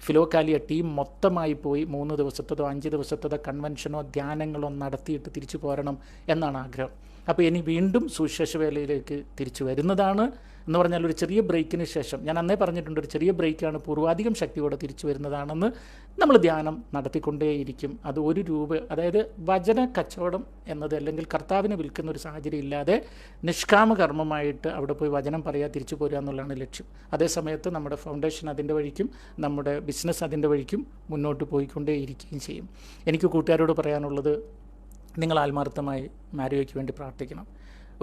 ഫിലോക്കാലിയ ടീം മൊത്തമായി പോയി മൂന്ന് ദിവസത്തതോ അഞ്ച് ദിവസത്തതോ കൺവെൻഷനോ ധ്യാനങ്ങളോ നടത്തിയിട്ട് തിരിച്ചു പോരണം എന്നാണ് ആഗ്രഹം. അപ്പോൾ ഇനി വീണ്ടും സുശേഷ വേലയിലേക്ക് തിരിച്ചു വരുന്നതാണ്. എന്ന് പറഞ്ഞാൽ ഒരു ചെറിയ ബ്രേക്കിന് ശേഷം ഞാൻ അന്നേ പറഞ്ഞിട്ടുണ്ട് ഒരു ചെറിയ ബ്രേക്കാണ് പൂർവാധികം ശക്തിയോടെ തിരിച്ചു വരുന്നതാണെന്ന് നമ്മൾ ധ്യാനം നടത്തിക്കൊണ്ടേയിരിക്കും. അത് ഒരു രൂപ അതായത് വചന കച്ചവടം എന്നത് അല്ലെങ്കിൽ കർത്താവിനെ വിൽക്കുന്ന ഒരു സാഹചര്യം ഇല്ലാതെ നിഷ്കാമ കർമ്മമായിട്ട് അവിടെ പോയി വചനം പറയാ തിരിച്ചു പോരുക എന്നുള്ളതാണ് ലക്ഷ്യം. അതേസമയത്ത് നമ്മുടെ ഫൗണ്ടേഷൻ അതിന്റെ വഴിക്കും നമ്മുടെ ബിസിനസ് അതിന്റെ വഴിക്കും മുന്നോട്ട് പോയിക്കൊണ്ടേയിരിക്കുകയും ചെയ്യും. എനിക്ക് കൂട്ടുകാരോട് പറയാനുള്ളത് നിങ്ങൾ ആത്മാർത്ഥമായി മാരിയോയ്ക്ക് വേണ്ടി പ്രാർത്ഥിക്കണം.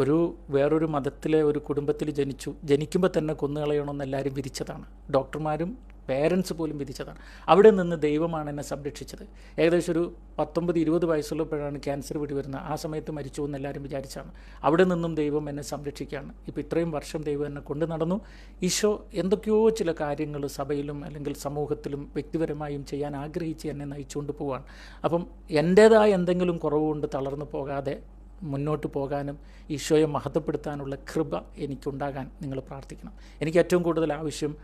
ഒരു വേറൊരു മതത്തിലെ ഒരു കുടുംബത്തിൽ ജനിച്ചു ജനിക്കുമ്പോൾ തന്നെ കൊന്നുകളയണമെന്ന് എല്ലാവരും വിധിച്ചതാണ്. ഡോക്ടർമാരും പേരൻസ് പോലും വിധിച്ചതാണ്. അവിടെ നിന്ന് ദൈവമാണ് എന്നെ സംരക്ഷിച്ചത്. ഏകദേശം ഒരു പത്തൊമ്പത് ഇരുപത് വയസ്സുള്ളപ്പോഴാണ് ക്യാൻസർ വരുന്നത് ആ സമയത്ത് മരിച്ചു എന്ന് എല്ലാവരും വിചാരിച്ചാണ് അവിടെ നിന്നും ദൈവം എന്നെ സംരക്ഷിക്കുകയാണ്. ഇപ്പോൾ ഇത്രയും വർഷം ദൈവം എന്നെ കൊണ്ടു നടന്നു. ഈശോ എന്തൊക്കെയോ ചില കാര്യങ്ങൾ സഭയിലും അല്ലെങ്കിൽ സമൂഹത്തിലും വ്യക്തിപരമായും ചെയ്യാൻ ആഗ്രഹിച്ച് എന്നെ നയിച്ചുകൊണ്ട് പോവുകയാണ്. അപ്പം എന്റേതായ എന്തെങ്കിലും കുറവുകൊണ്ട് തളർന്നു പോകാതെ മുന്നോട്ട് പോകാനും ഈശോയെ മഹത്വപ്പെടുത്താനുള്ള കൃപ എനിക്കുണ്ടാകാൻ നിങ്ങൾ പ്രാർത്ഥിക്കണം. എനിക്ക് ഏറ്റവും കൂടുതൽ ആവശ്യം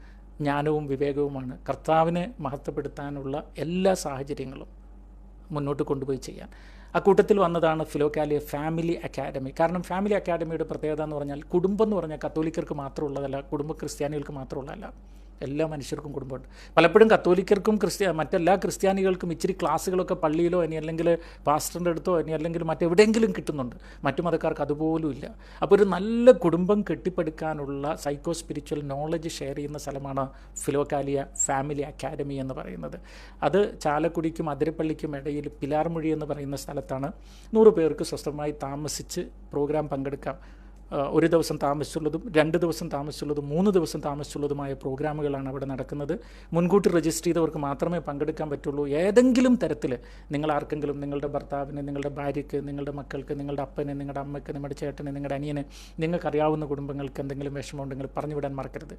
ജ്ഞാനവും വിവേകവുമാണ്. കർത്താവിനെ മഹത്വപ്പെടുത്താനുള്ള എല്ലാ സാഹചര്യങ്ങളും മുന്നോട്ട് കൊണ്ടുപോയി ചെയ്യാൻ. ആ കൂട്ടത്തിൽ വന്നതാണ് ഫിലോക്കാലിയ ഫാമിലി അക്കാഡമി കാരണം ഫാമിലി അക്കാഡമിയുടെ പ്രത്യേകത എന്ന് പറഞ്ഞാൽ കുടുംബം എന്ന് പറഞ്ഞാൽ കത്തോലിക്കർക്ക് മാത്രമുള്ളതല്ല കുടുംബ ക്രിസ്ത്യാനികൾക്ക് മാത്രമുള്ളതല്ല. എല്ലാ മനുഷ്യർക്കും കുടുംബമുണ്ട് പലപ്പോഴും കത്തോലിക്കർക്കും ക്രിസ്ത്യ മറ്റെല്ലാ ക്രിസ്ത്യാനികൾക്കും ഇച്ചിരി ക്ലാസ്സുകളൊക്കെ പള്ളിയിലോ ഇനി അല്ലെങ്കിൽ പാസ്റ്ററിന്റെ അടുത്തോ ഇനി അല്ലെങ്കിൽ മറ്റെവിടെയെങ്കിലും കിട്ടുന്നുണ്ട്. മറ്റു മതക്കാർക്ക് അതുപോലും ഇല്ല. അപ്പോൾ ഒരു നല്ല കുടുംബം കെട്ടിപ്പടുക്കാനുള്ള സൈക്കോ സ്പിരിച്വൽ നോളജ് ഷെയർ ചെയ്യുന്ന സ്ഥലമാണ് ഫിലോക്കാലിയ ഫാമിലി അക്കാദമി എന്ന് പറയുന്നത്. അത് ചാലക്കുടിക്കും അതിരപ്പള്ളിക്കും ഇടയിൽ പിലാർമുഴി എന്ന് പറയുന്ന സ്ഥലത്താണ്. നൂറ് പേർക്ക് സ്വസ്ഥമായി താമസിച്ച് പ്രോഗ്രാം പങ്കെടുക്കാം. ഒരു ദിവസം താമസിച്ചുള്ളതും രണ്ട് ദിവസം താമസിച്ചുള്ളതും മൂന്ന് ദിവസം താമസിച്ചുള്ളതുമായ പ്രോഗ്രാമുകളാണ് അവിടെ നടക്കുന്നത്. മുൻകൂട്ടി രജിസ്റ്റർ ചെയ്തവർക്ക് മാത്രമേ പങ്കെടുക്കാൻ പറ്റുള്ളൂ. ഏതെങ്കിലും തരത്തിൽ നിങ്ങൾ ആർക്കെങ്കിലും നിങ്ങളുടെ ഭർത്താവിന് നിങ്ങളുടെ ഭാര്യയ്ക്ക് നിങ്ങളുടെ മക്കൾക്ക് നിങ്ങളുടെ അപ്പന് നിങ്ങളുടെ അമ്മയ്ക്ക് നിങ്ങളുടെ ചേട്ടന് നിങ്ങളുടെ അനിയന് നിങ്ങൾക്കറിയാവുന്ന കുടുംബങ്ങൾക്ക് എന്തെങ്കിലും വിഷമമുണ്ടെങ്കിൽ പറഞ്ഞു വിടാൻ മറക്കരുത്.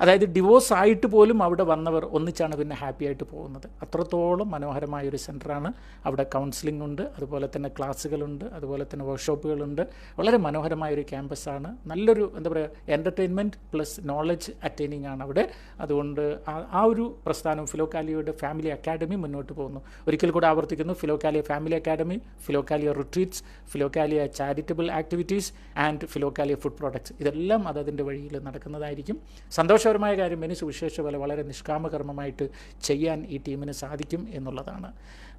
അതായത് ഡിവോഴ്സ് ആയിട്ട് പോലും അവിടെ വന്നവർ ഒന്നിച്ചാണ് പിന്നെ ഹാപ്പി ആയിട്ട് പോകുന്നത്. അത്രത്തോളം മനോഹരമായ ഒരു സെന്ററാണ് അവിടെ കൗൺസിലിംഗ് ഉണ്ട് അതുപോലെ തന്നെ ക്ലാസ്സുകളുണ്ട് അതുപോലെ തന്നെ വർക്ക്ഷോപ്പുകളുണ്ട് വളരെ മനോഹരമായ ഒരു ക്യാമ്പസാണ് നല്ലൊരു എന്താ പറയുക എന്റർടൈൻമെന്റ് പ്ലസ് നോളജ് അറ്റൈനിങ് ആണ് അവിടെ. അതുകൊണ്ട് ആ- ഒരു പ്രസ്ഥാനം ഫിലോക്കാലിയയുടെ ഫാമിലി അക്കാഡമി മുന്നോട്ട് പോകുന്നു. ഒരിക്കൽ കൂടെ ആവർത്തിക്കുന്നു Philokalia family academy Philokalia retreats Philokalia charitable activities and Philokalia food products ഇതെല്ലാം അതതിന്റെ വഴിയിൽ നടക്കുന്നതായിരിക്കും. സന്തോഷകരമായ കാര്യം ഇനി സുവിശേഷ പോലെ വളരെ നിഷ്കാമകർമ്മമായിട്ട് ചെയ്യാൻ ഈ ടീമിന് സാധിക്കും എന്നുള്ളതാണ്.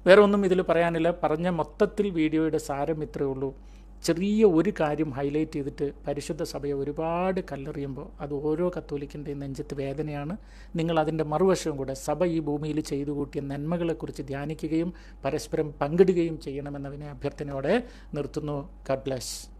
വേറെ ഒന്നും ഇതിൽ പറയാനില്ല. പറഞ്ഞ മൊത്തത്തിൽ വീഡിയോയുടെ സാരം ഇത്രയേ ഉള്ളൂ. ചെറിയ ഒരു കാര്യം ഹൈലൈറ്റ് ചെയ്തിട്ട് പരിശുദ്ധ സഭയെ ഒരുപാട് കല്ലെറിയുമ്പോൾ അത് ഓരോ കത്തോലിക്കിന്റെയും നെഞ്ചത്ത് വേദനയാണ്. നിങ്ങൾ അതിന്റെ മറുവശവും കൂടെ സഭ ഈ ഭൂമിയിൽ ചെയ്തു കൂട്ടിയ നന്മകളെക്കുറിച്ച് ധ്യാനിക്കുകയും പരസ്പരം പങ്കിടുകയും ചെയ്യണമെന്നതിനെ അഭ്യർത്ഥനയോടെ നിർത്തുന്നു. ഗഡ് ബ്ലസ്